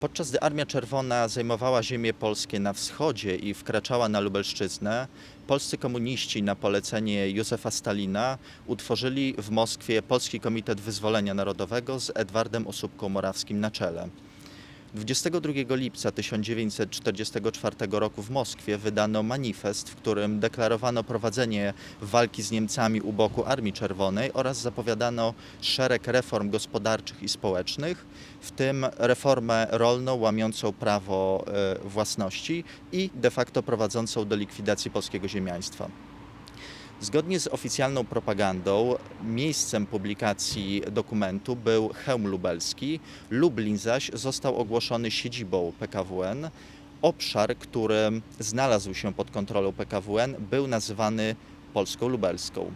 Podczas gdy Armia Czerwona zajmowała ziemie polskie na wschodzie i wkraczała na Lubelszczyznę, polscy komuniści na polecenie Józefa Stalina utworzyli w Moskwie Polski Komitet Wyzwolenia Narodowego z Edwardem Osóbką-Morawskim na czele. 22 lipca 1944 roku w Moskwie wydano manifest, w którym deklarowano prowadzenie walki z Niemcami u boku Armii Czerwonej oraz zapowiadano szereg reform gospodarczych i społecznych, w tym reformę rolną łamiącą prawo e, własności i de facto prowadzącą do likwidacji polskiego ziemiaństwa. Zgodnie z oficjalną propagandą, miejscem publikacji dokumentu był Chełm Lubelski, Lublin zaś został ogłoszony siedzibą PKWN. Obszar, który znalazł się pod kontrolą PKWN, był nazywany Polską Lubelską.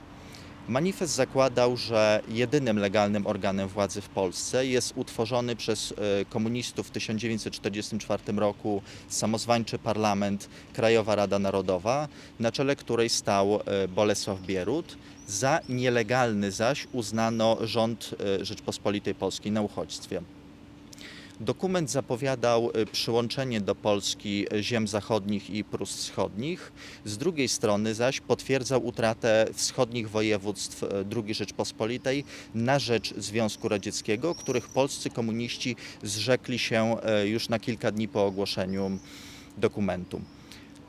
Manifest zakładał, że jedynym legalnym organem władzy w Polsce jest utworzony przez e, komunistów w 1944 roku samozwańczy parlament Krajowa Rada Narodowa, na czele której stał e, Bolesław Bierut. Za nielegalny zaś uznano rząd e, Rzeczpospolitej Polskiej na uchodźstwie. Dokument zapowiadał y, przyłączenie do Polski ziem zachodnich i Prus wschodnich. Z drugiej strony zaś potwierdzał utratę wschodnich województw y, II Rzeczpospolitej na rzecz Związku Radzieckiego, których polscy komuniści zrzekli się y, już na kilka dni po ogłoszeniu dokumentu.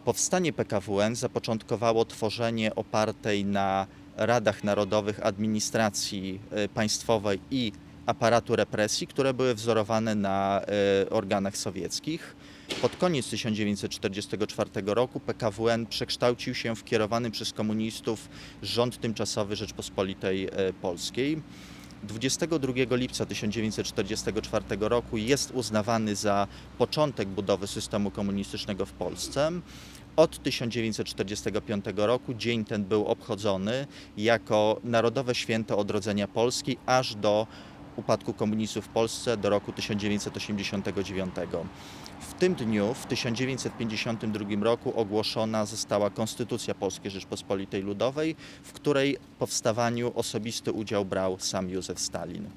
Powstanie PKWN zapoczątkowało tworzenie opartej na Radach Narodowych Administracji Państwowej i aparatu represji, które były wzorowane na y, organach sowieckich. Pod koniec 1944 roku PKWN przekształcił się w kierowany przez komunistów rząd tymczasowy Rzeczpospolitej y, Polskiej. 22 lipca 1944 roku jest uznawany za początek budowy systemu komunistycznego w Polsce. Od 1945 roku dzień ten był obchodzony jako Narodowe Święto Odrodzenia Polski aż do upadku komunistów w Polsce do roku 1989. W tym dniu, w 1952 roku, ogłoszona została Konstytucja Polskiej Rzeczpospolitej Ludowej, w której powstawaniu osobisty udział brał sam Józef Stalin.